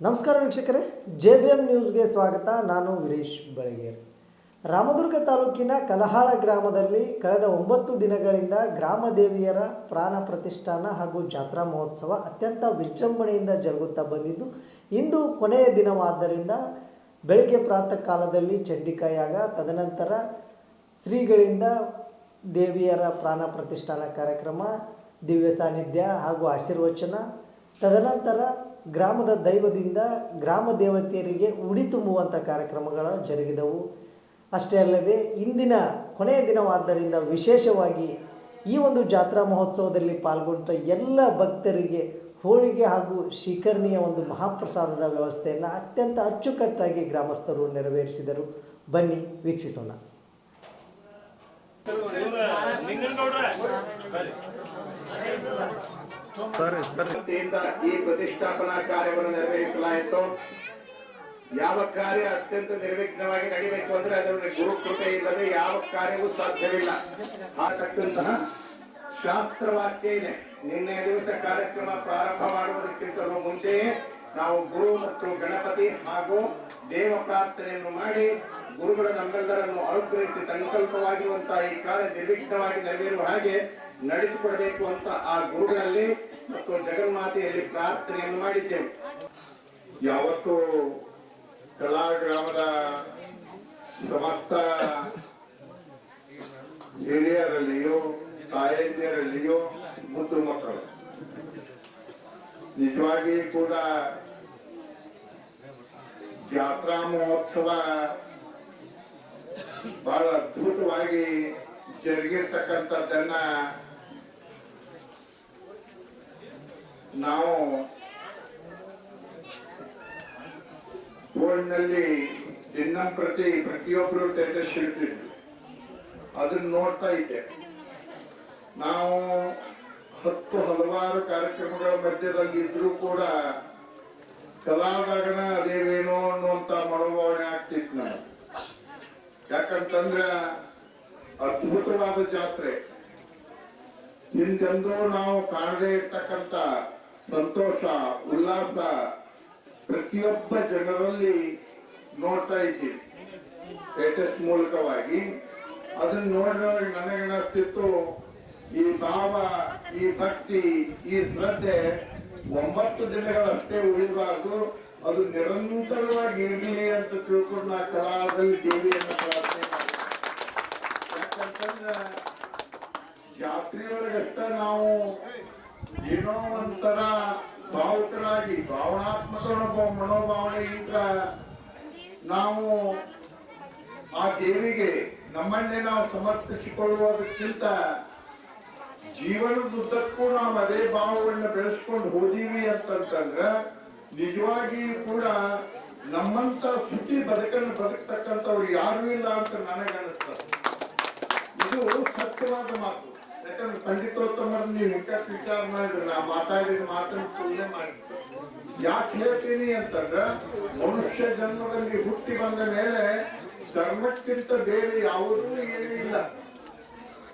ನಮಸ್ಕಾರ ವೀಕ್ಷಕರೇ, J B M ನ್ಯೂಸ್ಗೆ ಸ್ವಾಗತ. ನಾನು ವೀರೇಶ್ ಬಳಗೇರ್. ರಾಮದುರ್ಗ ತಾಲೂಕಿನ ಕಲಹಾಳ ಗ್ರಾಮದಲ್ಲಿ ಕಳೆದ ಒಂಬತ್ತು ದಿನಗಳಿಂದ ಗ್ರಾಮ ದೇವಿಯರ ಪ್ರಾಣ ಪ್ರತಿಷ್ಠಾನ ಹಾಗೂ ಜಾತ್ರಾ ಮಹೋತ್ಸವ ಅತ್ಯಂತ ವಿಜೃಂಭಣೆಯಿಂದ ಜರುಗುತ್ತಾ ಬಂದಿದ್ದು, ಇಂದು ಕೊನೆಯ ದಿನವಾದ್ದರಿಂದ ಬೆಳಗ್ಗೆ ಪ್ರಾತಃ ಕಾಲದಲ್ಲಿ ಚಂಡಿಕಾಯಾಗ ತದನಂತರ ಶ್ರೀಗಳಿಂದ ದೇವಿಯರ ಪ್ರಾಣ ಪ್ರತಿಷ್ಠಾನ ಕಾರ್ಯಕ್ರಮ, ದಿವ್ಯ ಸಾನ್ನಿಧ್ಯ ಹಾಗೂ ಆಶೀರ್ವಚನ, ತದನಂತರ ಗ್ರಾಮದ ದೈವದಿಂದ ಗ್ರಾಮ ದೇವತೆಯರಿಗೆ ಉಡಿ ತುಂಬುವಂಥ ಕಾರ್ಯಕ್ರಮಗಳು ಜರುಗಿದವು. ಅಷ್ಟೇ ಅಲ್ಲದೆ ಇಂದಿನ ಕೊನೆಯ ದಿನವಾದ್ದರಿಂದ ವಿಶೇಷವಾಗಿ ಈ ಒಂದು ಜಾತ್ರಾ ಮಹೋತ್ಸವದಲ್ಲಿ ಪಾಲ್ಗೊಂಡ ಎಲ್ಲ ಭಕ್ತರಿಗೆ ಹೋಳಿಗೆ ಹಾಗೂ ಶಿಖರ್ಣಿಯ ಒಂದು ಮಹಾಪ್ರಸಾದದ ವ್ಯವಸ್ಥೆಯನ್ನು ಅತ್ಯಂತ ಅಚ್ಚುಕಟ್ಟಾಗಿ ಗ್ರಾಮಸ್ಥರು ನೆರವೇರಿಸಿದರು. ಬನ್ನಿ, ವೀಕ್ಷಿಸೋಣ. ಸರಿ ಸರಿ. ಈ ಪ್ರತಿಷ್ಠಾಪನಾ ಕಾರ್ಯವನ್ನು ನೆರವೇರಿಸಲಾಯಿತು ಯಾವ ಕಾರ್ಯ ಅತ್ಯಂತ ನಿರ್ವಿಘ್ನವಾಗಿ ನಡೀಬೇಕು ಅಂದ್ರೆ ಅದರಲ್ಲಿ ಗುರು ಕೃಪೆ ಇಲ್ಲದೆ ಯಾವ ಕಾರ್ಯವೂ ಸಾಧ್ಯವಿಲ್ಲ. ಹಾಕಂತಹ ಶಾಸ್ತ್ರವಾಕ್ಯ ಇದೆ. ನಿನ್ನೆ ದಿವಸ ಕಾರ್ಯಕ್ರಮ ಪ್ರಾರಂಭ ಮಾಡುವುದಕ್ಕಿಂತ ಮುಂಚೆಯೇ ನಾವು ಗುರು ಮತ್ತು ಗಣಪತಿ ಹಾಗೂ ದೇವ ಪ್ರಾರ್ಥನೆಯನ್ನು ಮಾಡಿ ಗುರುಗಳ ನಮ್ಮೆಲ್ಲರನ್ನು ಅನುಗ್ರಹಿಸಿ ಸಂಕಲ್ಪವಾಗಿರುವಂತಹ ಈ ಕಾರ್ಯ ನಿರ್ವಿಘ್ನವಾಗಿ ನೆರವೇರುವ ಹಾಗೆ ನಡೆಸಿಕೊಡಬೇಕು ಅಂತ ಆ ಗುರುಗಳಲ್ಲಿ ಮತ್ತು ಜಗನ್ಮಾತೆಯಲ್ಲಿ ಪ್ರಾರ್ಥನೆಯನ್ನು ಮಾಡಿದ್ದೆವು. ಯಾವತ್ತು ಕಲಾ ಗ್ರಾಮದ ಸಮಸ್ತ ಹಿರಿಯರಲ್ಲಿಯೋ ತಾಯಂದಿಯರಲ್ಲಿಯೋ ಮುದ್ದು ಮಕ್ಕಳು. ನಿಜವಾಗಿ ಕೂಡ ಜಾತ್ರಾ ಮಹೋತ್ಸವ ಬಹಳ ಅದ್ಭುತವಾಗಿ ಜರುಗಿರ್ತಕ್ಕಂಥದ್ದನ್ನ ನಾವು ಗೋಡ್ನಲ್ಲಿ ದಿನ ಪ್ರತಿ ಪ್ರತಿಯೊಬ್ಬರು ಶಿಲ್ಪ ಇಡ್ತಿದ್ವಿ ಅದನ್ನ ನೋಡ್ತಾ ಇದ್ದೆ. ನಾವು ಹತ್ತು ಹಲವಾರು ಕಾರ್ಯಕ್ರಮಗಳ ಮಧ್ಯದಲ್ಲಿ ಇದ್ರೂ ಕೂಡ ಕಲಾದಾಗನ ಅದೇವೇನೋ ಅನ್ನುವಂತ ಮನೋಭಾವನೆ ಆಗ್ತಿತ್ತು ನಾನು ಯಾಕಂತಂದ್ರ ಅದ್ಭುತವಾದ ಜಾತ್ರೆ. ಹಿಂದೆಂದೂ ನಾವು ಕಾಣದೇ ಇರ್ತಕ್ಕಂತ ಸಂತೋಷ, ಉಲ್ಲಾಸ ಪ್ರತಿಯೊಬ್ಬ ಜನರಲ್ಲಿ ನೋಡ್ತಾ ಇದ್ದೀವಿ. ಲೇಟೆಸ್ಟ್ ಮೂಲಕವಾಗಿ. ಅದನ್ನ ನೋಡಿದಾಗ ನನಗೇನಿಸ್ತಿತ್ತು ಈ ಭಾವ, ಈ ಭಕ್ತಿ, ಈ ಶ್ರದ್ಧೆ ಒಂಬತ್ತು ದಿನಗಳಷ್ಟೇ ಉಳಿಬಾರ್ದು. ಅದು ನಿರಂತರವಾಗಿ ಇರಲಿ ಅಂತ ತಿಳ್ಕೊಂಡು ನಾ ಕಲಾದಲ್ಲಿ ದೇವಿಯನ್ನು ಪ್ರಾರ್ಥನೆ ಯಾಕಂತಂದ್ರೆ ಜಾತ್ರೆಯೊಳಗಷ್ಟ ನಾವು ಏನೋ ಒಂಥರ ಭಾವುಕರಾಗಿ ಭಾವನಾತ್ಮಕ ಮನೋಭಾವನೆ ಮನೋಭಾವನೆಯಿಂದ ನಾವು ಆ ದೇವಿಗೆ ನಮ್ಮನ್ನೇ ನಾವು ಸಮರ್ಪಿಸಿಕೊಳ್ಳುವುದಕ್ಕಿಂತ ಜೀವನದುದ್ದಕ್ಕೂ ನಾವು ಅದೇ ಭಾವವನ್ನು ಬೆಳೆಸ್ಕೊಂಡು ಹೋದೀವಿ ಅಂತಂತಂದ್ರ, ನಿಜವಾಗಿ ಕೂಡ ನಮ್ಮಂತ ಸುದ್ದಿ ಬದುಕನ್ನು ಬದುಕ್ತಕ್ಕಂಥವ್ರು ಯಾರು ಇಲ್ಲ ಅಂತ ನನಗನ್ನಿಸ್ತದೆ ಇದು ಸತ್ಯವಾದ ಮಾತು. ಯಾಕಂದ್ರೆ ಪಂಡಿತೋತ್ತಮರು ನೀವು ಮುಖ್ಯಕ್ಕೆ ವಿಚಾರ ಮಾಡಿದ್ರೆ. ನಾ ಮಾತಾಡಿದ ಮಾತನ್ನು ತುಲನೆ ಮಾಡಿ ಯಾಕೆ ಹೇಳ್ತೀನಿ ಅಂತಂದ್ರ, ಮನುಷ್ಯ ಜನ್ಮದಲ್ಲಿ ಹುಟ್ಟಿ ಬಂದ ಮೇಲೆ ಧರ್ಮಕ್ಕಿಂತ ಬೇರೆ ಯಾವುದೂ ಏನೂ ಇಲ್ಲ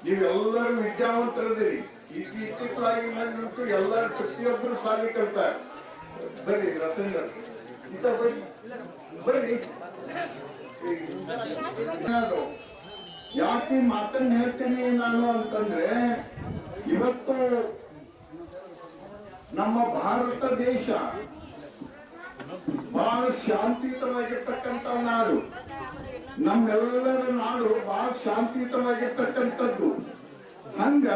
ನೀವೆಲ್ಲರೂ ವಿದ್ಯಾವಂತರದಿರಿ ಇತ್ತಿತ್ತಲಾಗಿ ನಂಟು ಎಲ್ಲರೂ ಪ್ರತಿಯೊಬ್ಬರು ಸಾಲಿ ಕಲ್ತಾರೆ. ಬರ್ರಿ ರಸಂಗ ಇಂತ ಬರ್ರಿ ಬರ್ರಿ ಯಾಕೆ ಮಾತನ್ನ ಹೇಳ್ತೀನಿ ನಾನು ಅಂತಂದ್ರೆ, ಇವತ್ತು ನಮ್ಮ ಭಾರತ ದೇಶ ಬಹಳ ಶಾಂತಿಯುತವಾಗಿರ್ತಕ್ಕಂಥ ನಾಡು. ನಮ್ಮೆಲ್ಲರ ನಾಡು ಬಹಳ ಶಾಂತಿಯುತವಾಗಿರ್ತಕ್ಕಂಥದ್ದು. ಹಂಗ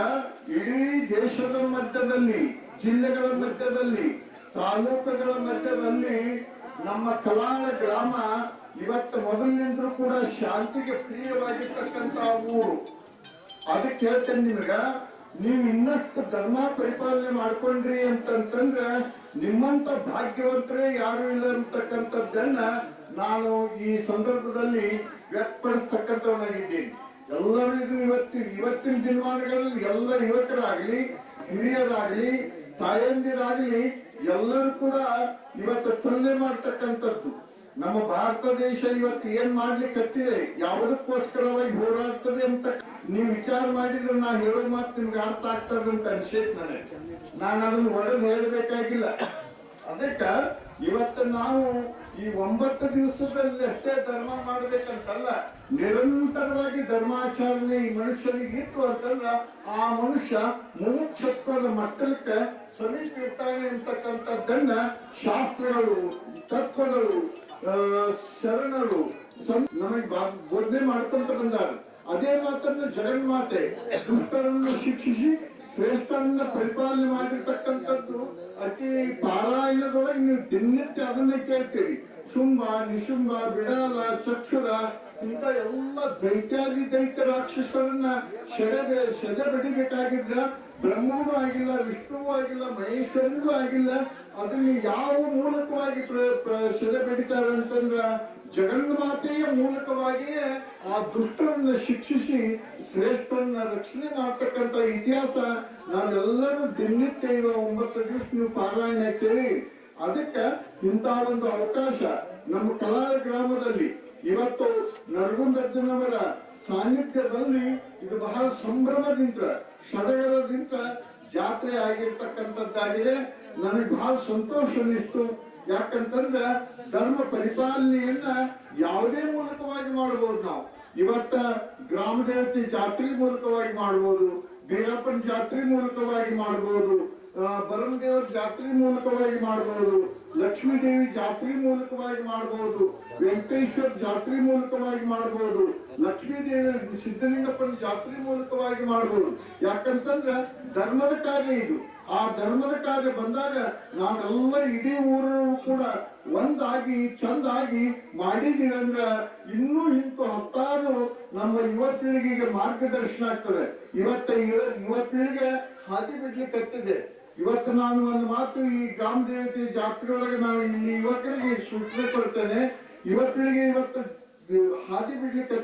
ಇಡೀ ದೇಶದ ಮಧ್ಯದಲ್ಲಿ, ಜಿಲ್ಲೆಗಳ ಮಧ್ಯದಲ್ಲಿ, ತಾಲೂಕುಗಳ ಮಧ್ಯದಲ್ಲಿ ನಮ್ಮ ಕಲಾಳ ಗ್ರಾಮ ಇವತ್ತು ಮೊದಲಿನಿಂದಲೂ ಕೂಡ ಶಾಂತಿಗೆ ಪ್ರಿಯವಾಗಿರ್ತಕ್ಕಂತ ಊರು. ಅದಕ್ಕೆ ಹೇಳ್ತೇನೆ ನಿಮಗ, ನೀವು ಇನ್ನಷ್ಟು ಧರ್ಮ ಪರಿಪಾಲನೆ ಮಾಡ್ಕೊಂಡ್ರಿ ಅಂತಂತಂದ್ರ ನಿಮ್ಮಂತ ಭಾಗ್ಯವಂತರೇ ಯಾರು ಇಲ್ಲ ಅಂತಕ್ಕಂಥದ್ದನ್ನ ನಾನು ಈ ಸಂದರ್ಭದಲ್ಲಿ ವ್ಯಕ್ತಪಡಿಸ್ತಕ್ಕಂಥವನಾಗಿದ್ದೀನಿ. ಎಲ್ಲರಿಗೂ ಇವತ್ತು ಇವತ್ತಿನ ದಿನಮಾನಗಳಲ್ಲಿ ಎಲ್ಲ ಯುವಕರಾಗ್ಲಿ, ಹಿರಿಯರಾಗ್ಲಿ, ತಾಯಂದಿರಾಗ್ಲಿ ಎಲ್ಲರೂ ಕೂಡ ಇವತ್ತು ತುಲನೆ ಮಾಡ್ತಕ್ಕಂಥದ್ದು. ನಮ್ಮ ಭಾರತ ದೇಶ ಇವತ್ತು ಏನ್ ಮಾಡ್ಲಿಕ್ಕೆ ಹತ್ತಿದೆ ಯಾವುದಕ್ಕೋಸ್ಕರವಾಗಿ ಹೋರಾಡ್ತದೆ ಅಂತ ನೀವು ವಿಚಾರ ಮಾಡಿದ್ರೆ ನಾ ಹೇಳೋ ಮಾತು ನಿಮ್ಗೆ ಅರ್ಥ ಆಗ್ತದೆ ಅಂತ ಅನ್ಸೇತ್ ನನಗೆ. ನಾನು ಅದನ್ನು ಒಡೆದು ಹೇಳಬೇಕಾಗಿಲ್ಲ. ಅದಕ್ಕ ಇವತ್ತು ನಾವು ಈ ಒಂಬತ್ತು ದಿವಸದಲ್ಲಿ ಅಷ್ಟೇ ಧರ್ಮ ಮಾಡ್ಬೇಕಂತಲ್ಲ, ನಿರಂತರವಾಗಿ ಧರ್ಮಾಚರಣೆ ಈ ಮನುಷ್ಯನಿಗೆ ಇತ್ತು ಅಂತಂದ್ರ ಆ ಮನುಷ್ಯ ಮುಮುಕ್ಷತ್ವದ ಮಕ್ಕಳಕ್ಕೆ ಸಮೀಪ ಇರ್ತಾನೆ ಅಂತಕ್ಕಂಥದ್ದನ್ನ ಶಾಸ್ತ್ರಗಳು, ತತ್ವಗಳು ಶರಣರು ನಮಗೆ ಬೋಧನೆ ಮಾಡ್ಕೊಂತ ಬಂದಾರ. ಅದೇ ಮಾತನ್ನು ಜಗನ್ಮಾತೆ ದುಷ್ಟರನ್ನು ಶಿಕ್ಷಿಸಿ, ಶ್ರೇಷ್ಠರನ್ನ ಪರಿಪಾಲನೆ ಮಾಡಿರ್ತಕ್ಕಂಥದ್ದು ಅತಿ ಪಾರಾಯಣದೊಳಗೆ ನೀವು ದಿನನಿತ್ಯ ಅದನ್ನೇ ಕೇಳ್ತೀರಿ. ಶುಂಭ, ನಿಶುಂಭ, ಬಿಡಾಲ, ಚಕ್ಷುರ ಇಂತ ಎಲ್ಲ ದೈತ್ಯಾದಿ ದೈತ್ಯ ರಾಕ್ಷಸರನ್ನ ಸೆಡೆ ಸೆದೆ ಬಡಿಬೇಕಾಗಿದ್ರ ಬ್ರಹ್ಮವೂ ಆಗಿಲ್ಲ, ವಿಷ್ಣುವೂ ಆಗಿಲ್ಲ ಮಹೇಶ್ವರನಿಗೂ ಆಗಿಲ್ಲ. ಅದನ್ನ ಯಾವ ಮೂಲಕವಾಗಿ ಪ್ರ- ಬೆಡಿತಾರೆ ಅಂತಂದ್ರ ಜಗನ್ಮಾತೆಯ ಮೂಲಕವಾಗಿಯೇ ಆ ದುಷ್ಟರನ್ನ ಶಿಕ್ಷಿಸಿ ಶ್ರೇಷ್ಠರನ್ನ ರಕ್ಷಣೆ ಮಾಡ್ತಕ್ಕಂತ ಇತಿಹಾಸ ನಾವೆಲ್ಲರೂ ದಿನನಿತ್ಯ ಇವ ಒಂಬತ್ತು ದಿವಸ ನೀವು ಪಾರಾಯಣ ಕೇಳಿ, ಅದಕ್ಕೆ ಇಂಥ ಒಂದು ಅವಕಾಶ ನಮ್ಮ ಕಲಾ ಗ್ರಾಮದಲ್ಲಿ. ಇವತ್ತು ನರಗುಂದರ್ಜನವರ ಸಾನ್ನಿಧ್ಯದಲ್ಲಿ ಇದು ಬಹಳ ಸಂಭ್ರಮದಿಂದ, ಸಡಗರದಿಂದ ಜಾತ್ರೆ ಆಗಿರ್ತಕ್ಕಂಥದ್ದಾಗಿದೆ. ನನಗೆ ಬಹಳ ಸಂತೋಷ ಅನಿಸ್ತು ಯಾಕಂತಂದ್ರೆ ಧರ್ಮ ಪರಿಪಾಲನೆಯನ್ನ ಯಾವುದೇ ಮೂಲಕವಾಗಿ ಮಾಡಬಹುದು ನಾವು. ಇವತ್ತ ಗ್ರಾಮ ದೇವತೆ ಜಾತ್ರೆ ಮೂಲಕವಾಗಿ ಮಾಡಬಹುದು ಬೀರಪ್ಪನ ಜಾತ್ರೆ ಮೂಲಕವಾಗಿ ಮಾಡಬಹುದು ಬರಮದೇವರ ಜಾತ್ರೆ ಮೂಲಕವಾಗಿ ಮಾಡಬಹುದು ಲಕ್ಷ್ಮೀ ದೇವಿ ಜಾತ್ರೆ ಮೂಲಕವಾಗಿ ಮಾಡಬಹುದು ವೆಂಕಟೇಶ್ವರ ಜಾತ್ರೆ ಮೂಲಕವಾಗಿ ಮಾಡಬಹುದು ಲಕ್ಷ್ಮೀ ದೇವಿ ಸಿದ್ಧಲಿಂಗಪ್ಪನ ಜಾತ್ರೆ ಮೂಲಕವಾಗಿ ಮಾಡಬಹುದು ಯಾಕಂತಂದ್ರ ಧರ್ಮದ ಕಾರ್ಯ ಇದು. ಆ ಧರ್ಮದ ಕಾರ್ಯ ಬಂದಾಗ ನಾವೆಲ್ಲ ಇಡೀ ಊರು ಕೂಡ ಒಂದಾಗಿ, ಚಂದಾಗಿ ಮಾಡಿದೀವಿ ಅಂದ್ರ ಇನ್ನೂ ಇಂತು ಹತ್ತಾರು ನಮ್ಮ ಯುವ ಪೀಳಿಗೆಗೆ ಮಾರ್ಗದರ್ಶನ ಆಗ್ತದೆ. ಇವತ್ತ ಯುವ- ಪೀಳಿಗೆ ಹಾದಿ ಬಿಡ್ಲಿಕ್ಕೆ ಇವತ್ತು ನಾನು ಒಂದು ಮಾತು ಈ ಗ್ರಾಮ ದೇವತೆ ಜಾತ್ರೆ ಒಳಗೆ ಇಲ್ಲಿ ಯುವಕರಿಗೆ ಸೂಚನೆ ಕೊಡ್ತೇನೆ. ಯುವಕರಿಗೆ ಇವತ್ತು ಹಾದಿ ಬಿಡ್ಲಿಕ್ಕೆ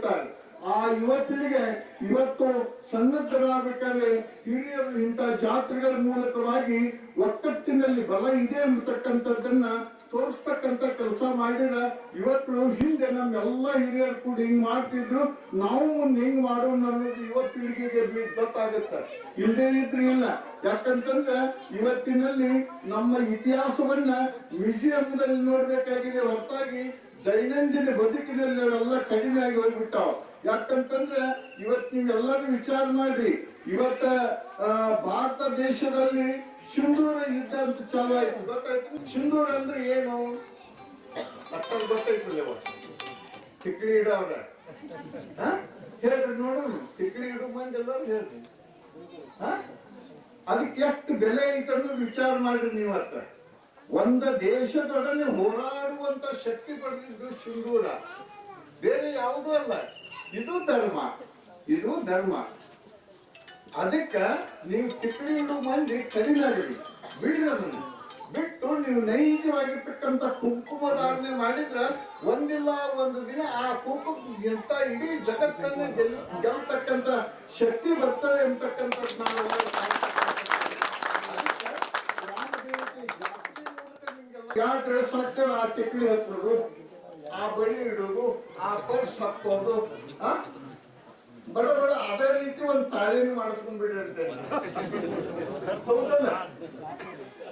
ಆ ಯುವಕರಿಗೆ ಇವತ್ತು ಸನ್ನದ್ಧರಾಗಬೇಕಾದ್ರೆ ಹಿರಿಯರು ಇಂತಹ ಜಾತ್ರೆಗಳ ಮೂಲಕವಾಗಿ ಒಕ್ಕಟ್ಟಿನಲ್ಲಿ ಬಲ ಇದೆ ಎಂಬತಕ್ಕಂಥದ್ದನ್ನ ತೋರಿಸ್ತಕ್ಕಂಥ ಕೆಲಸ ಮಾಡಿದ ಇವತ್ತು ಹಿಂದೆ ನಮ್ಮೆಲ್ಲ ಹಿರಿಯರು ಕೂಡ ಹಿಂಗ್ ಮಾಡ್ತಿದ್ರು. ನಾವು ಮುಂದೆ ಹಿಂಗ್ ಮಾಡೋಣ ಅನ್ನೋದು ಯುವ ಪೀಳಿಗೆಗೆ ಗೊತ್ತಾಗುತ್ತೆ. ಇಲ್ಲದೆ ಇದ್ರೆ ಇಲ್ಲ. ಯಾಕಂತಂದ್ರೆ ಇವತ್ತಿನಲ್ಲಿ ನಮ್ಮ ಇತಿಹಾಸವನ್ನ ಮ್ಯೂಸಿಯಂದಲ್ಲಿ ನೋಡ್ಬೇಕಾಗಿದೆ. ಹೊರತಾಗಿ ದೈನಂದಿನ ಬದುಕಿನಲ್ಲಿ ಅವೆಲ್ಲ ಕಡಿಮೆ ಆಗಿ ಹೋಗ್ಬಿಟ್ಟಾವ. ಯಾಕಂತಂದ್ರೆ ಇವತ್ತು ನೀವೆಲ್ಲರೂ ವಿಚಾರ ಮಾಡ್ರಿ. ಇವತ್ತ ಭಾರತ ದೇಶದಲ್ಲಿ ಸಿಂಧೂರ ಯುದ್ಧ ಅಂತ ಚಾಲು ಆಯ್ತು. ಗೊತ್ತಾಯ್ತು. ಸಿಂಧೂರ ಅಂದ್ರೆ ಏನು? ಅಷ್ಟೊಂದು ಗೊತ್ತಾಯ್ತಲ್ಲ ತಿಕ್ಳಿ ಇಡವ್ರ ಹೇಳ್ರಿ ನೋಡೋಣ. ತಿಕ್ಳಿ ಇಡೋ ಮಂದಿ ಎಲ್ಲರೂ ಹೇಳ್ರಿ? ಅದಕ್ಕೆ ಎಷ್ಟು ಬೆಲೆ ಐತೆ ವಿಚಾರ ಮಾಡ್ರಿ ಅತ್ತ. ಒಂದ ದೇಶದೊಡನೆ ಹೋರಾಡುವಂತ ಶಕ್ತಿ ಪಡೆದಿದ್ದು ಸಿಂಧೂರ ಬೇರೆ ಯಾವುದೂ ಅಲ್ಲ. ಇದು ಧರ್ಮ. ಇದು ಧರ್ಮ. ಅದಕ್ಕ ನೀವು ಟಿಪ್ಪಣಿ ಇಡೋ ಮಂದಿ ಕಡಿಮೆ ಆಗಿರಿ. ಬಿಡ್ರಿ ಅದನ್ನ ಬಿಟ್ಟು ನೀವು ನೈಜವಾಗಿರ್ತಕ್ಕಂಥ ಕುಂಕುಮದಾರಣೆ ಮಾಡಿದ್ರ ಒಂದಿಲ್ಲ ಒಂದು ದಿನ ಆ ಕುಂಕುಮ ಎಂತ ಇಡೀ ಜಗತ್ತನ್ನೇ ಗೆಲ್, ಗೆಲ್ತಕ್ಕಂಥ ಶಕ್ತಿ ಬರ್ತದೆ ಅಂತಕ್ಕಂಥದ್ದು ನಾವು ಯಾವ ಡ್ರೆಸ್ ಹಾಕ್ತೇವೆ ಆ ಟಿಪ್ಪಣಿ ಹತ್ತೋದು ಆ ಬಳಿ ಇಡೋದು, ಆ ಪರ್ಸ್ ಹಾಕೋದು ಬಡ ಬಡ ಅದೇ ರೀತಿ ಒಂದು ತಾಳಿನ ಮಾಡಿಸ್ಕೊಂಡ್ಬಿಡ್ರಿ ಅಂತ ಹೌದಲ್ಲ?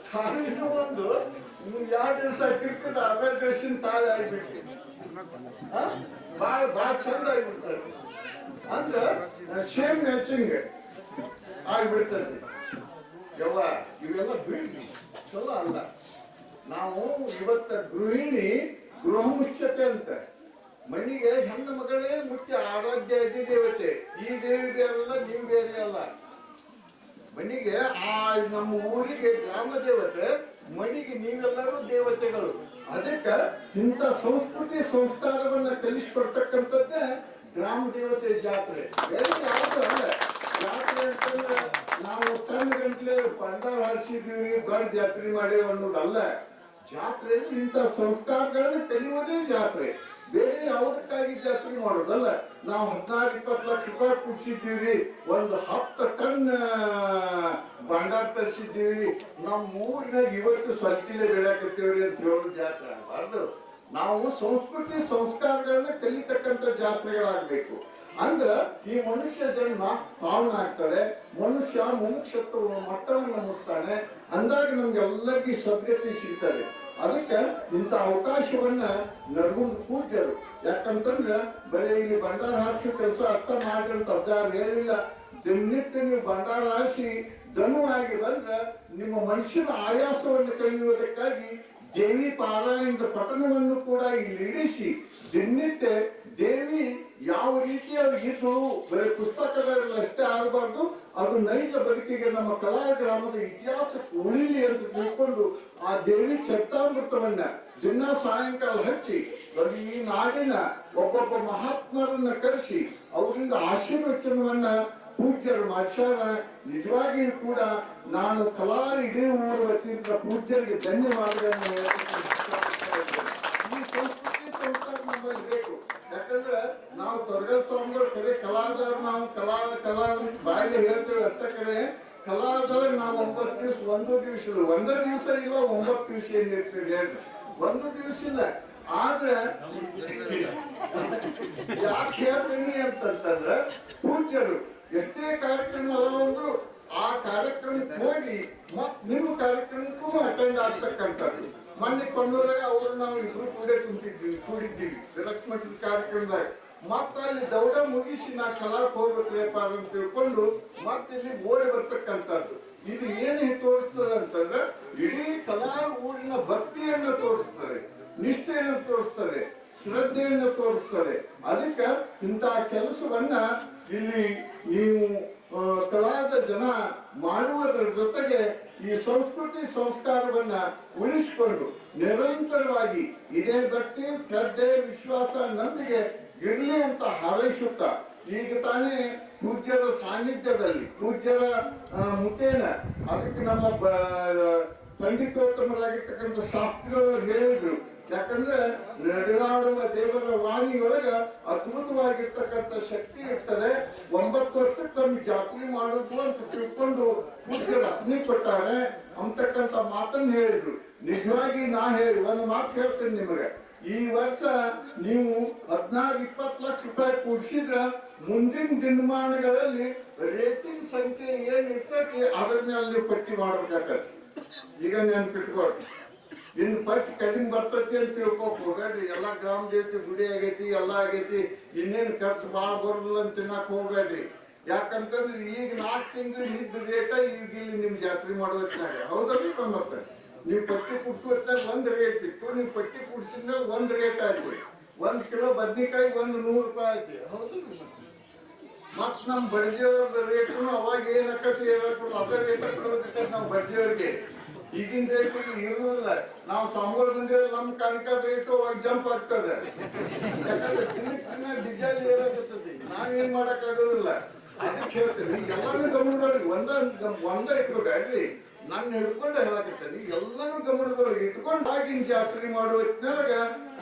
ತಾಳಿನ ಒಂದು ಯಾವ ಡ್ರೆಸ್ ಹಾಕಿರ್ತದ ಅದೇ ಡ್ರೆಸ್ಸಿನ ತಾಳಿ ಆಗಿಬಿಡ್ರಿ? ಬಾಳ ಬಾಳ ಚಂದ ಆಗ್ಬಿಡ್ತಾರೆ ಅಂದ್ರ ಸೇಮ್ ಮ್ಯಾಚಿಂಗ್ ಆಗ್ಬಿಡ್ತದೆ. ಯವ್ವ, ಇವೆಲ್ಲ ಬಿಡ್ರಿ ಚಲೋ ಅಲ್ಲ? ನಾವು ಇವತ್ತ ಗೃಹಿಣಿ ಗೃಹ ಮುಖ್ಯತೆ ಅಂತ. ಮನೆಗೆ ಹೆಣ್ಣು ಮಗಳೇ ಮುಖ್ಯ ಆರಾಧ್ಯ ಅಧಿದೇವತೆ ಈ ದೇವಿ ಬೇರೆಲ್ಲ ನೀವು ಬೇರೆ ಅಲ್ಲ. ಮಣ್ಣಿಗೆ ಆ ನಮ್ಮ ಊರಿಗೆ ಗ್ರಾಮ ದೇವತೆ ಮಣಿಗೆ ನೀವೆಲ್ಲರೂ ದೇವತೆಗಳು. ಅದಕ್ಕೆ ಇಂಥ ಸಂಸ್ಕೃತಿ ಸಂಸ್ಕಾರವನ್ನ ಕಲಿಸ್ಕೊಡ್ತಕ್ಕಂಥದ್ದೇ ಗ್ರಾಮ ದೇವತೆ ಜಾತ್ರೆ. ಜಾತ್ರೆ ಅಂತಂದ್ರೆ ನಾವು ಕಣ್ಣು ಗಂಟ್ಲೆ ಪಂಡಾರ ಹರಿಸಿದೀವಿ ಗಂಡ್ ಜಾತ್ರೆ ಮಾಡಿ ಅನ್ನೋದಲ್ಲ. ಜಾತ್ರೆಯಲ್ಲಿ ಇಂಥ ಸಂಸ್ಕಾರಗಳನ್ನ ಕಲಿಯೋದೇ ಜಾತ್ರೆ. ಬೇರೆ ಯಾವುದಕ್ಕಾಗಿ ಜಾತ್ರೆ ಮಾಡೋದಲ್ಲ? ನಾವು ಹದಿನಾರು, ಇಪ್ಪತ್ತು ಲಕ್ಷ ರೂಪಾಯಿ ಕುಡ್ಸಿದ್ದೀವಿ. ಒಂದು ಹತ್ತು ಟನ್ ಭಂಡಾರ ತರಿಸಿದ್ದೀವಿ. ನಮ್ಮ ಊರಿನಾಗ ಇವತ್ತು ಸ್ವಲ್ಪಿಲೆ ಬೆಳೆಯಕತ್ತೀವ್ರಿ ಅಂತ ಹೇಳೋದು ಜಾತ್ರೆ ಆಗಬಾರ್ದು. ನಾವು ಸಂಸ್ಕೃತಿ ಸಂಸ್ಕಾರಗಳನ್ನ ಕಲಿತಕ್ಕಂಥ ಜಾತ್ರೆಗಳಾಗಬೇಕು. ಅಂದ್ರ ಈ ಮನುಷ್ಯ ಜನ್ಮ ಪಾವನ ಆಗ್ತದೆ ಮನುಷ್ಯ ಮುಮುಕ್ಷತ್ವ ಮಟ್ಟವನ್ನು ಮುಟ್ತಾನೆ. ಅಂದಾಗ ನಮ್ಗೆ ಎಲ್ಲರಿಗೂ ಸದ್ಗತಿ ಸಿಗ್ತದೆ. ಅದಕ್ಕೆ ಇಂಥ ಅವಕಾಶವನ್ನ ನಡ್ಕೊಂಡು ಕೂತರು. ಯಾಕಂತಂದ್ರೆ ಬರೀ ಇಲ್ಲಿ ಭಂಡಾರ ಹಾರಿಸೋ ಕೆಲಸ ಅರ್ಥ ಮಾಡಿದಂತ ಯಾರು ಹೇಳಿಲ್ಲ ದಿನನಿತ್ಯ ನೀವು ಭಂಡಾರ ಹಾರಿಸಿ ಆಗಿ ಬಂದ್ರೆ ನಿಮ್ಮ ಮನುಷ್ಯನ ಆಯಾಸವನ್ನು ಕಳೆಯುವುದಕ್ಕಾಗಿ ದೇವಿ ಪಾರಾಯಣದ ಪಠಣವನ್ನು ಕೂಡ ಇಲ್ಲಿ ಇಳಿಸಿ ದಿನನಿತ್ಯ ದೇವಿ ಯಾವ ರೀತಿಯಾಗಿ ಇದ್ದು ಬರೀ ಅಷ್ಟೇ ಆಗಬಾರ್ದು, ಅದು ನೈಜ ಬದುಕಿಗೆ ನಮ್ಮ ಕಲಾ ಗ್ರಾಮದ ಇತಿಹಾಸಕ್ಕೆ ಉಳಿಲಿ ಅಂತ ತಿಳ್ಕೊಂಡು ಆ ದೇವಿ ಚಟ್ಟಾಮೃತವನ್ನ ದಿನ ಸಾಯಂಕಾಲ ಹಚ್ಚಿ, ಬರೀ ಈ ನಾಡಿನ ಒಬ್ಬೊಬ್ಬ ಮಹಾತ್ಮರನ್ನ ಕರೆಸಿ, ಅವರಿಂದ ಆಶೀರ್ವಚನವನ್ನ ಪೂಜ್ಯರು ಮಾಡ್ಸ್ಯಾರ. ನಿಜವಾಗಿಯೂ ಕೂಡ ನಾನು ತಲಾ ಇಡೀ ಊರು ವತಿಯಿಂದ ಪೂಜ್ಯರಿಗೆ ಧನ್ಯವಾದಗಳನ್ನು ಈ ಸಂಸ್ಕೃತಿ ಸಂಸ್ಕಾರ ನಮ್ಮಲ್ಲಿ ಬೇಕು. ಯಾಕಂದ್ರೆ ನಾವು ತೊರಗಲ್ ಸ್ವಾಮಿಗಳು ಕಡೆ ಕಲಾವಿದರು, ನಾವು ಕಲಾ ಕಲಾ ಬಾಯಿಗೆ ಹೇಳ್ತೇವೆ ಅರ್ಥ ಕಡೆ ಕಲಾದೊಳಗೆ ನಾವು ಒಂಬತ್ತು ದಿವಸ, ಒಂದು ದಿವಸ ಒಂದು ದಿವಸ ಇಲ್ಲ, ಒಂಬತ್ತು ದಿವಸ ಏನ್ ಇರ್ತೀವಿ ಹೇಳ್ರಿ ಒಂದು ದಿವಸ ಇಲ್ಲ. ಆದ್ರೆ ಯಾಕೆ ಹೇಳ್ತೀನಿ ಅಂತಂತಂದ್ರೆ ಪೂಜ್ಯರು ಎಷ್ಟೇ ಕಾರ್ಯಕ್ರಮ ಅದಾವಂದ್ರು ಆ ಕಾರ್ಯಕ್ರಮಕ್ಕೆ ಹೋಗಿ ಮತ್ ನಿಮ್ಮ ಕಾರ್ಯಕ್ರಮಕ್ಕೂ ಅಟೆಂಡ್ ಆಗ್ತಕ್ಕಂಥದ್ದು. ಮೊನ್ನೆ ಕೊಂಡೋರಾಗ ಅವ್ರು ನಾವು ಇಬ್ರು ಕೂಡೆ ಕುಂತಿದ್ವಿ ಕೂಡಿದ್ದೀವಿ. ಲಕ್ಷ್ಮಣದ ಕಾರ್ಯಕ್ರಮದಾಗ ಮತ್ತ ಅಲ್ಲಿ ದೌಡ ಮುಗಿಸಿ ನಾ ಕಲಾಕ್ ಹೋಗ್ಬೇಕ್ರಿಯಪ್ಪ ಅಂತ ತಿಳ್ಕೊಂಡು ಮತ್ತೆ ಇಲ್ಲಿ ಓಡಿ ಬರ್ತಕ್ಕಂಥದ್ದು. ಇದು ಏನು ತೋರಿಸ್ತದೆ ಅಂತಂದ್ರೆ, ಇಡೀ ಕಲಾ ಊರಿನ ಭಕ್ತಿಯನ್ನು ತೋರಿಸ್ತದೆ, ನಿಷ್ಠೆಯನ್ನು ತೋರಿಸ್ತದೆ. ಶ್ರದ್ಧೆಯನ್ನು ತೋರಿಸ್ತದೆ. ಅದಕ್ಕೆ ಇಂತಹ ಕೆಲಸವನ್ನ ಇಲ್ಲಿ ನೀವು ಕಲಾದ ಜನ ಮಾಡುವುದರ ಜೊತೆಗೆ ಈ ಸಂಸ್ಕೃತಿ ಸಂಸ್ಕಾರವನ್ನ ಉಳಿಸಿಕೊಂಡು ನಿರಂತರವಾಗಿ ಇದೇ ಭಕ್ತಿ, ಶ್ರದ್ಧೆ, ವಿಶ್ವಾಸ ನಂಬಿಕೆ ಇರಲಿ ಅಂತ ಹಾರೈಸುತ್ತಾ. ಈಗ ತಾನೇ ಪೂಜ್ಯರ ಸಾನ್ನಿಧ್ಯದಲ್ಲಿ, ಪೂಜ್ಯರ ಮುಖೇನ ಅದಕ್ಕೆ ನಮ್ಮ ಪಂಡಿತೋತ್ತಮರಾಗಿರ್ತಕ್ಕಂಥ ಶಾಸ್ತ್ರಿಗಳು ಹೇಳಿದ್ರು. ಯಾಕಂದ್ರೆ ನಡೆದಾಡುವ ದೇವರ ವಾಣಿಯೊಳಗ ಅದ್ಭುತವಾಗಿರ್ತಕ್ಕಂಥ ಶಕ್ತಿ ಇರ್ತದೆ. ಒಂಬತ್ತು ತಮ್ಮ ಜಾತ್ರೆ ಮಾಡುದು ಅಂತ ತಿಳ್ಕೊಂಡು ಪೂಜ್ಯರು ಅಗ್ನಿ ಕೊಟ್ಟಾರೆ ಅಂತಕ್ಕಂಥ ಮಾತನ್ನ ಹೇಳಿದ್ರು. ನಿಜವಾಗಿ ನಾ ಹೇಳಿ, ಒಂದು ಮಾತು ಹೇಳ್ತೇನೆ ನಿಮಗೆ. ಈ ವರ್ಷ ನೀವು ಹದಿನಾರು, ಇಪ್ಪತ್ತು ಲಕ್ಷ ರೂಪಾಯಿ ಕೂಡಿಸಿದ್ರ ಮುಂದಿನ ದಿನಮಾನಗಳಲ್ಲಿ ರೇಟಿಂಗ್ ಸಂಖ್ಯೆ ಏನಿರ್ತೈತಿ ಅದನ್ನೇ ನೀವು ಪಟ್ಟಿ ಮಾಡ್ಬೇಕಾಗತ್ತೆ. ಈಗ ನೆನ್ಪಿಟ್ಕೊಳ್ರಿ ಇನ್ನು ಫಸ್ಟ್ ಕಡಿಮೆ ಬರ್ತೈತಿ ಅಂತ ತಿಳ್ಕೊಕ್ ಹೋಗ್ಬೇಡ್ರಿ. ಎಲ್ಲಾ ಗ್ರಾಮ ದೇವತೆ ಗುಡಿ ಆಗೈತಿ, ಎಲ್ಲಾ ಆಗೈತಿ. ಇನ್ನೇನು ಖರ್ಚು ಭಾಳ ಬರೋದಿಲ್ಲ ಅಂತ ತಿನ್ನಕ್ ಹೋಗ್ಬೇಡ್ರಿ. ಯಾಕಂತಂದ್ರೆ ಈಗ ನಾಲ್ಕು ತಿಂಗಳು ಇದ್ದ ರೇಟ ಈಗ ಇಲ್ಲಿ ನಿಮ್ ಜಾತ್ರೆ ಮಾಡೋ ಹೊತ್ನ್ಯಾಗ ಹೌದಲ್ರಿ ಮತ್ತೆ ನೀವು ಪಟ್ಟಿ ಕುಡ್ಸು ಹೊತ್ನ್ಯಾಗ ಒಂದ್ ರೇಟ್ ಇತ್ತು. ನೀವು ಪಟ್ಟಿ ಕುಡ್ಸಿದ್ರೆ ಒಂದ್ ರೇಟ್ ಆಯ್ತು. ಒಂದ್ ಕಿಲೋ ಬದ್ನಿಕಾಯಿ ಒಂದ್ ನೂರು ರೂಪಾಯಿ ಆಯ್ತು. ಹೌದಲ್ರಿ? ಮತ್ ನಮ್ ಬಡ್ಜಿಯವ್ರ ರೇಟು ಅವಾಗ ಏನಕ್ಕತಿ ಹೇಳಕ್ ಅದೇ ರೇಟ್ ಕೊಡ್ಬೇಕಂತ ನಾವು ಬಡ್ಜಿಯವ್ರಿಗೆ ಈಗಿನ ರೇಟ್ ಇರುವುದಿಲ್ಲ ನಾವು ಸಂಬಳದಿಂದ ನಮ್ ಕಣಕ ರೇಟು ಜಂಪ್ ಆಗ್ತದೆ. ಯಾಕಂದ್ರೆ ದಿನ ಡಿಸೈಲ್ ಏನಾಗುತ್ತದೆ? ನಾವೇನ್ ಮಾಡಕ್ ಆಗೋದಿಲ್ಲ ಅದಕ್ಕೆ ಹೇಳ್ತೇನೆ ಎಲ್ಲಾನು ಗಮನದಲ್ಲಿ ಒಂದ ಒಂದ ಇಟ್ಕೊಬೇಡ್ರಿ. ನನ್ನ ಹಿಡ್ಕೊಂಡು ಹೇಳಕತ್ತೇನೆ. ಎಲ್ಲಾನು ಗಮನದೊಳಗೆ ಇಟ್ಕೊಂಡು ಆಗಿನ ಜಾತ್ರೆ ಮಾಡುವ ಹೊತ್ತಿನಾಗ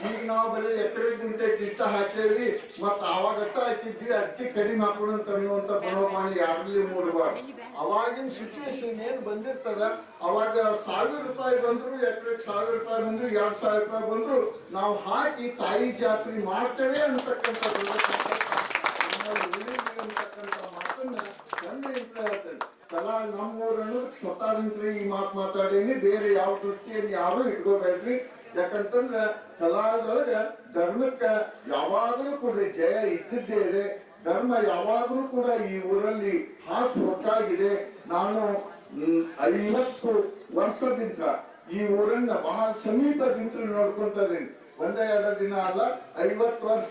ಈಗ ನಾವು ಬರೀ ಎಕರೆ ಗುಂಟೆ ಇಷ್ಟ ಹಾಕೇವಿ ಮತ್ತ ಅವಾಗ ಅಟ್ಟ ಹಾಕಿದ್ವಿ ಅಕ್ಕಿ ಕಡಿಮೆ ಹಾಕೊಂಡು ಅಂತ ಅನ್ನುವಂತ ಮನೋಭಾವನೆ ಯಾರಲ್ಲಿ ಮೂಡಬಾರ್ದು. ಅವಾಗಿನ ಸಿಚುವೇಶನ್ ಏನ್ ಬಂದಿರ್ತದ, ಅವಾಗ ಸಾವಿರ ರೂಪಾಯಿ ಬಂದ್ರು ಎಕರೆಗೆ ಸಾವಿರ ರೂಪಾಯಿ ಬಂದ್ರು, ಎರಡ್ ಸಾವಿರ ರೂಪಾಯಿ ಬಂದ್ರು, ನಾವು ಹಾಕಿ ತಾಯಿ ಜಾತ್ರೆ ಮಾಡ್ತೇವೆ ಉಳಿಲಿ ಅಂತಕ್ಕಂಥ ಮಾತನ್ನ ಹೇಳ್ತೇನೆ. ಕಲಾ ನಮ್ಮೂರನ್ನು ಸ್ವತಂತ್ರ ಈ ಮಾತು ಮಾತಾಡೇನಿ, ಬೇರೆ ಯಾವ ದೃಷ್ಟಿಯನ್ನು ಯಾರು ಇಟ್ಕೋಬೇಡ್ರಿ. ಯಾಕಂತಂದ್ರೆ ಕಲಾದೊಳಗ ಧರ್ಮಕ್ಕ ಯಾವಾಗಲೂ ಕೂಡ ಜಯ ಇದ್ದಿದ್ದೇ ಇದೆ. ಧರ್ಮ ಯಾವಾಗಲೂ ಕೂಡ ಈ ಊರಲ್ಲಿ ಹಾಸು ಹೊತ್ತಾಗಿದೆ. ನಾನು ಐವತ್ತು ವರ್ಷದಿಂದ ಈ ಊರನ್ನ ಬಹಳ ಸಮೀಪದಿಂದ ನೋಡ್ಕೊಂತ ಇದೀನಿ ಒಂದೇ ಎರಡು ದಿನ ಅಲ್ಲ, ಐವತ್ತು ವರ್ಷ.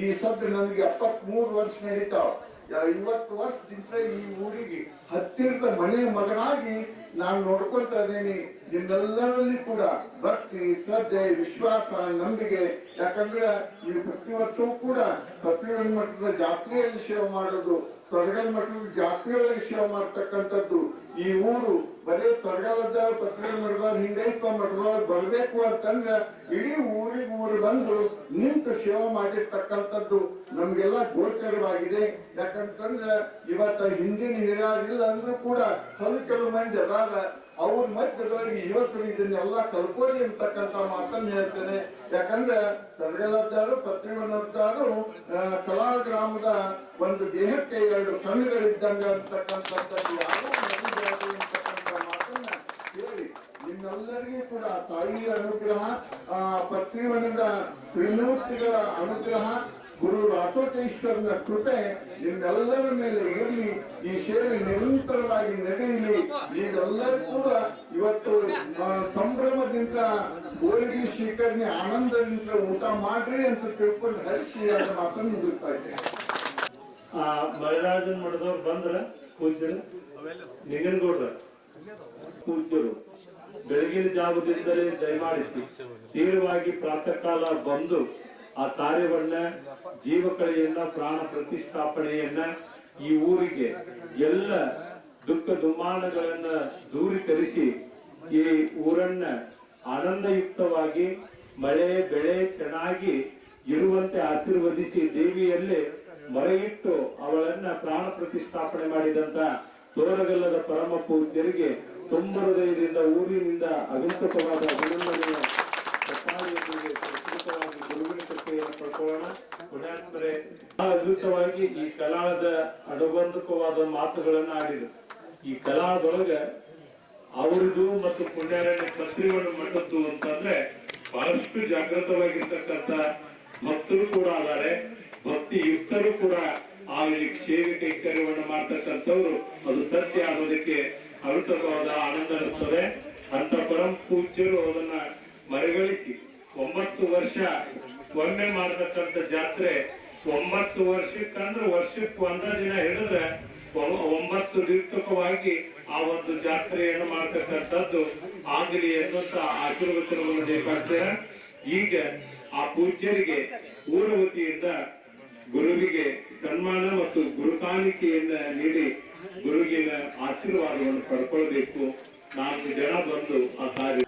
ಈ ಸದ್ದು ನನಗೆ ಎಪ್ಪತ್ಮೂರು ವರ್ಷ ನಡೀತಾವ. ಐವತ್ತು ವರ್ಷದಿಂದ ಈ ಊರಿಗೆ ಹತ್ತಿರದ ಮನೆ ಮಗನಾಗಿ ನಾನು ನೋಡ್ಕೊಳ್ತಾ ಇದ್ದೀನಿ. ನಿಮ್ಮೆಲ್ಲರಲ್ಲಿ ಕೂಡ ಭಕ್ತಿ, ಶ್ರದ್ಧೆ, ವಿಶ್ವಾಸ, ನಂಬಿಕೆ, ಯಾಕಂದ್ರೆ ಈ ಪ್ರತಿ ವರ್ಷವೂ ಕೂಡ ಪ್ರತಿಯೊಂದು ಮಠದ ಜಾತ್ರೆಯಲ್ಲಿ ಸೇವೆ ಮಾಡೋದು, ತೊರಗಲ್ ಮಠದ ಜಾತ್ರೆಯೊಳಗೆ ಸೇವೆ ಮಾಡ್ತಕ್ಕಂಥದ್ದು. ಈ ಊರು ಬರೀ ತೊರಗಲದ ಪತ್ರಿಕೆ ಮಠದ ಹಿಂಗೈಪ್ಪ ಮಠದವ್ರು ಬರಬೇಕು ಅಂತಂದ್ರೆ ಇಡೀ ಊರಿಗೆ ಊರು ಬಂದು ನಿಂತು ಸೇವೆ ಮಾಡಿರ್ತಕ್ಕಂಥದ್ದು ನಮ್ಗೆಲ್ಲ ಗೋಚರವಾಗಿದೆ. ಯಾಕಂತಂದ್ರೆ ಇವತ್ತ ಹಿಂದಿನ ಹಿರಿಯರಿಲ್ಲ ಅಂದ್ರೂ ಕೂಡ ಹಲವು ಕೆಲವು ಮಂದಿ ಅದಾರ. ಅವ್ರ ಮಧ್ಯದೊಳಗೆ ಇವತ್ತು ಇದನ್ನೆಲ್ಲ ಕಲ್ಕೋರಿ ಅಂತಕ್ಕಂಥ ಮಾತನ್ನ ಹೇಳ್ತೇನೆ. ಯಾಕಂದ್ರೆ ತರಗಲದ್ದಾರು ಪತ್ರಿಮನದ್ದಾರು ಕಲಾ ಗ್ರಾಮದ ಒಂದು ದೇಹಕ್ಕೆ ಎರಡು ಕಣ್ಣುಗಳಿದ್ದಂಗ ಅಂತಕ್ಕಂಥದ್ದು ಯಾರು ಅಂತಕ್ಕಂಥ ಮಾತನ್ನ ಹೇಳಿ ನಿಮ್ಮ ನಿಮ್ಮೆಲ್ಲರಿಗೂ ಕೂಡ ತಾಯಿಯ ಅನುಗ್ರಹ, ಆ, ಪತ್ರಿವನದ ತ್ರಿಮೂರ್ತಿಗಳ ಅನುಗ್ರಹ ಗುರು ರಾಸೋಟೇಶ್ವರನ ಕೃಪೆ ನಿಮ್ಮೆಲ್ಲರ ಮೇಲೆ ಇರಲಿ. ಈ ಸೇವೆ ನಿರಂತರವಾಗಿ ನಡೆಯಲಿ. ನೀವೆಲ್ಲರೂ ಕೂಡ ಇವತ್ತು ಸಂಭ್ರಮದಿಂದ ಹೋಳಿಗೆ ಸ್ವೀಕರಣೆ ಆನಂದದಿಂದ ಊಟ ಮಾಡ್ರಿ ಅಂತ ತಿಳ್ಕೊಂಡು ಹರಿಸಿ ಅಂತ ಮಾತನ್ನು ಮುಗಿಸ್ತಾ ಇದ್ದೇನೆ. ಆ ಮೈರಾಜನ್ ಮಠದವ್ರು ಬಂದ್ರ ಪೂಜ್ಯರು ನಿಂಗನಗೌಡ್ರ ಪೂಜ್ಯರು, ಬೆಳಗಿನ ಜಾವದಿಂದಲೇ ದಯಮಾಡಿಸಿ, ತೀವ್ರವಾಗಿ ಪ್ರಾತಃ ಕಾಲ ಬಂದು ಆ ಕಾರ್ಯವನ್ನ ಜೀವಕಳೆಯನ್ನ ಪ್ರಾಣ ಪ್ರತಿಷ್ಠಾಪನೆಯನ್ನ ಈ ಊರಿಗೆ ಎಲ್ಲ ದುಃಖ ದುಮ್ಮಾನಗಳನ್ನ ದೂರೀಕರಿಸಿ ಈ ಊರನ್ನ ಆನಂದಯುಕ್ತವಾಗಿ ಮಳೆ, ಬೆಳೆ ಚೆನ್ನಾಗಿ ಇರುವಂತೆ ಆಶೀರ್ವದಿಸಿ ದೇವಿಯಲ್ಲೇ ಮರೆಯಿಟ್ಟು ಅವಳನ್ನ ಪ್ರಾಣ ಪ್ರತಿಷ್ಠಾಪನೆ ಮಾಡಿದಂತ ತೋರಗಲ್ಲದ ಪರಮ ಪೂಜ್ಯರಿಗೆ ತುಂಬ ಹೃದಯದಿಂದ, ಊರಿನಿಂದ ಅಗಂತಕವಾದ ಅಭಿನಂದನೆಯ ಪಡ್ಕೊಳ್ಳೋಣ ಅದ್ಭುತವಾಗಿ ಈ ಕಲಾದ ಅನುಬಂಧಕವಾದ ಮಾತುಗಳನ್ನ ಆಡಿದ್ರು. ಈ ಕಲಾದೊಳಗ ಅವರದು ಮತ್ತು ಪುಣ್ಯಾರಣ್ಯ ಪತ್ರಿಗಳನ್ನು ಮಟ್ಟದ್ದು ಅಂತಂದ್ರೆ ಬಹಳಷ್ಟು ಜಾಗೃತವಾಗಿರ್ತಕ್ಕಂಥ ಭಕ್ತರು ಕೂಡ ಅದಾರೆ. ಭಕ್ತಿ ಯುಕ್ತರು ಕೂಡ ಆ ಸೇವೆ ಕೈಕರ್ಯವನ್ನು ಮಾಡ್ತಕ್ಕಂಥವ್ರು ಅದು ಸತ್ಯ ಅನ್ನೋದಕ್ಕೆ ಅರುತಕವಾದ ಆನಂದ ಅನಿಸ್ತದೆ. ಅಂತ ಪರಂ ಪೂಜ್ಯರು ಅದನ್ನ ಮರೆಗಳಿಸಿ ಒಂಬತ್ತು ವರ್ಷ ಒಮ್ಮೆ ಮಾಡತಕ್ಕಂತ ಜಾತ್ರೆ ಒಂಬತ್ತು ವರ್ಷಕ್ಕಂದ್ರೆ ವರ್ಷಕ್ಕೆ ಒಂದ ದಿನ ಹಿಡಿದ್ರೆ ಒಂಬತ್ತು ದೀರ್ಥಕವಾಗಿ ಆ ಒಂದು ಜಾತ್ರೆಯನ್ನು ಮಾಡ್ತಕ್ಕಂಥದ್ದು ಆಗಲಿ ಎನ್ನುವಂತ ಆಶೀರ್ವಚನವನ್ನು ಬೇಕಾಗ್ತೀರ ಈಗ ಆ ಪೂಜ್ಯರಿಗೆ, ಊರ ವತಿಯಿಂದ ಗುರುವಿಗೆ ಸನ್ಮಾನ ಮತ್ತು ಗುರುಕಾಣಿಕೆಯನ್ನ ನೀಡಿ ಗುರುವಿನ ಆಶೀರ್ವಾದವನ್ನು ಪಡ್ಕೊಳ್ಬೇಕು. ನಾಲ್ಕು ಜನ ಬಂದು ಆ ಕಾರ್ಯ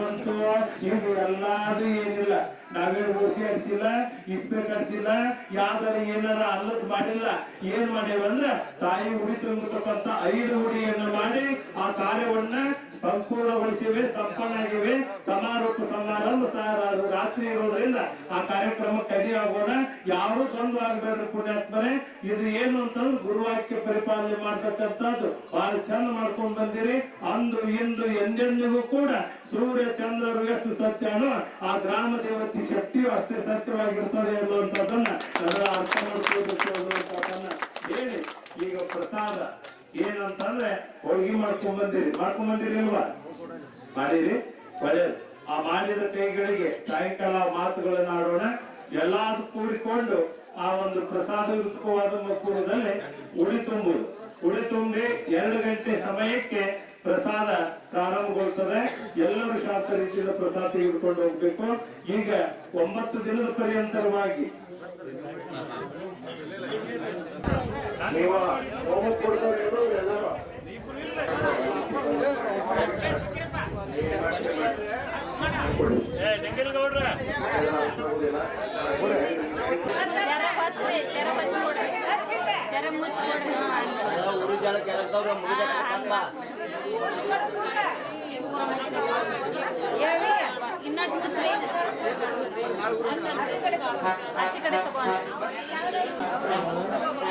ಬಂತು. ಇದು ಎಲ್ಲಾದ್ರೂ ಏನಿಲ್ಲ. ನಾವೇನು ಓಸಿ ಹರಿಸಿಲ್ಲ ಇಸ್ಪೇಕ್ ಕರ್ಸಿಲ್ಲ ಯಾವ್ದಾರ ಏನಾರ ಅಲ್ಲದ್ ಮಾಡಿಲ್ಲ. ಏನ್ ಮಾಡ್ಯಾವಂದ್ರ ತಾಯಿ ಉಡಿ ತುಂಬತಕ್ಕಂತ ಐದು ಉಡಿಯನ್ನು ಮಾಡಿ ಆ ಕಾರ್ಯವನ್ನ ಸಂಪೂರ್ಣಗೊಳಿಸಿವೆ ಸಂಪನ್ನಾಗಿವೆ ಸಮಾರೋಪ ಸಮಾರಂಭ ರಾತ್ರಿ ಇರೋದ್ರಿಂದ ಆ ಕಾರ್ಯಕ್ರಮ ಕಡಿ ಆಗೋಣ. ಯಾರು ಬಂದು ಆಗ್ಬೇಡ್ರಿ ಪುಣ್ಯಾತ್ಮರೇ. ಇದು ಏನು ಅಂತಂದ್ರೆ ಗುರುವಾಕ್ಯ ಪರಿಪಾಲನೆ ಮಾಡ್ತಕ್ಕಂಥದ್ದು. ಬಹಳ ಚಂದ ಮಾಡ್ಕೊಂಡ್ ಬಂದಿರಿ. ಅಂದು, ಇಂದು, ಎಂದೆಂದಿಗೂ ಕೂಡ ಸೂರ್ಯ, ಚಂದ್ರರು ಎಷ್ಟು ಸತ್ಯನೋ ಆ ಗ್ರಾಮ ದೇವತೆ ಶಕ್ತಿಯು ಅಷ್ಟೇ ಸತ್ಯವಾಗಿರ್ತದೆ ಅನ್ನುವಂಥದ್ದನ್ನ ಅದರ ಅರ್ಥ ಮಾಡ್ಕೋಬೇಕು ಅನ್ನುವಂಥದ್ದನ್ನ ಹೇಳಿ. ಈಗ ಪ್ರಸಾದ. ಏನಂತಂದ್ರೆ ಹೋಗಿ ಮಾಡ್ಕೊಂಡ್ ಬಂದಿರಿ. ಮಾಡ್ಕೊಂಡ್ ಬಂದಿರಿ ಇಲ್ವಾ ಮಾಡಿರಿ? ಒಳ್ಳೇದು ಆ ಮಾಡಿದ ಕೈಗಳಿಗೆ ಸಾಯಂಕಾಲ ಮಾತುಗಳನ್ನ ಆಡೋಣ. ಎಲ್ಲಾದ್ರು ಕೂಡಿಕೊಂಡು ಆ ಒಂದು ಪ್ರಸಾದ ಪ್ರಸಾದಯುಕ್ತವಾದ ಮಕ್ಕಳದಲ್ಲಿ ಉಳಿ ತುಂಬುದು. ಉಳಿ ತುಂಬಿ ಎರಡು ಗಂಟೆ ಸಮಯಕ್ಕೆ ಪ್ರಸಾದ ಪ್ರಾರಂಭಗೊಳ್ತದೆ. ಎಲ್ಲರೂ ಶಾಂತ ರೀತಿಯಿಂದ ಪ್ರಸಾದ ತೆಗೆದುಕೊಂಡು ಹೋಗ್ಬೇಕು. ಈಗ ಒಂಬತ್ತು ದಿನದ ಪರ್ಯಂತರವಾಗಿ. ನೀವು ಹೋಮ ಕೊಡ್ತಾರೆ ಎಲ್ಲರೂ ತೆರೆ ಮುಚ್ಚಿಕೊಡ್ರಿ ಹೇಳಿ ಇನ್ನೊಂದು ಮುಚ್ಚಿ ಆಚೆ ಕಡೆ ತಗೊಂಡು ನಾಲ್ಕು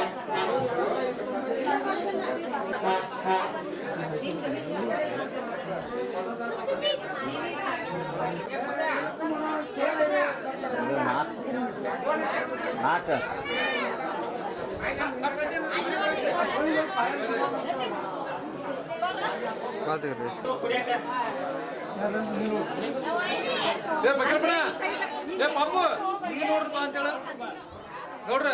ಏ ಬಕಲ್ಪಣ ಏ ಪಾಪು ನೀನು ನೋಡ್ರಪ್ಪ ಅಂತೇಳ. ನೋಡ್ರಿ.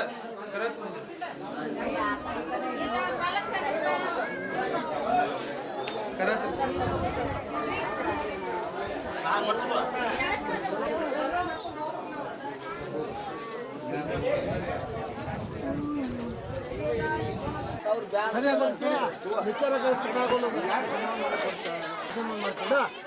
ಸರಿಯಾದ ವಿಚಾರಗಳು ಚೆನ್ನಾಗಿ ಯಾರು ಚೆನ್ನಾಗಿ ಮಾಡಿಕೊಡ್ತಾರೆ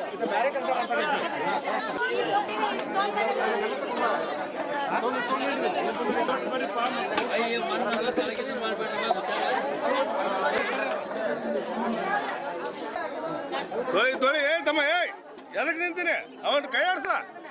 ತೊಳಿ ತೊಳಿ ಏ ತಮ್ಮ ಏಯ್ ಎದಕ್ ನಿಂತೀನಿ ಅವನ್ ಕೈ ಆಡ್ಸ.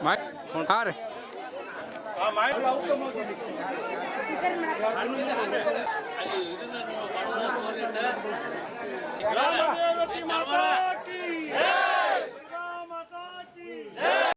ತರ್ರಿ ತರ್ರಿ ಹಾ ರೀ. ಗ್ರಾಮ ದೇವತೆ ಮಾತಾ ಕೀ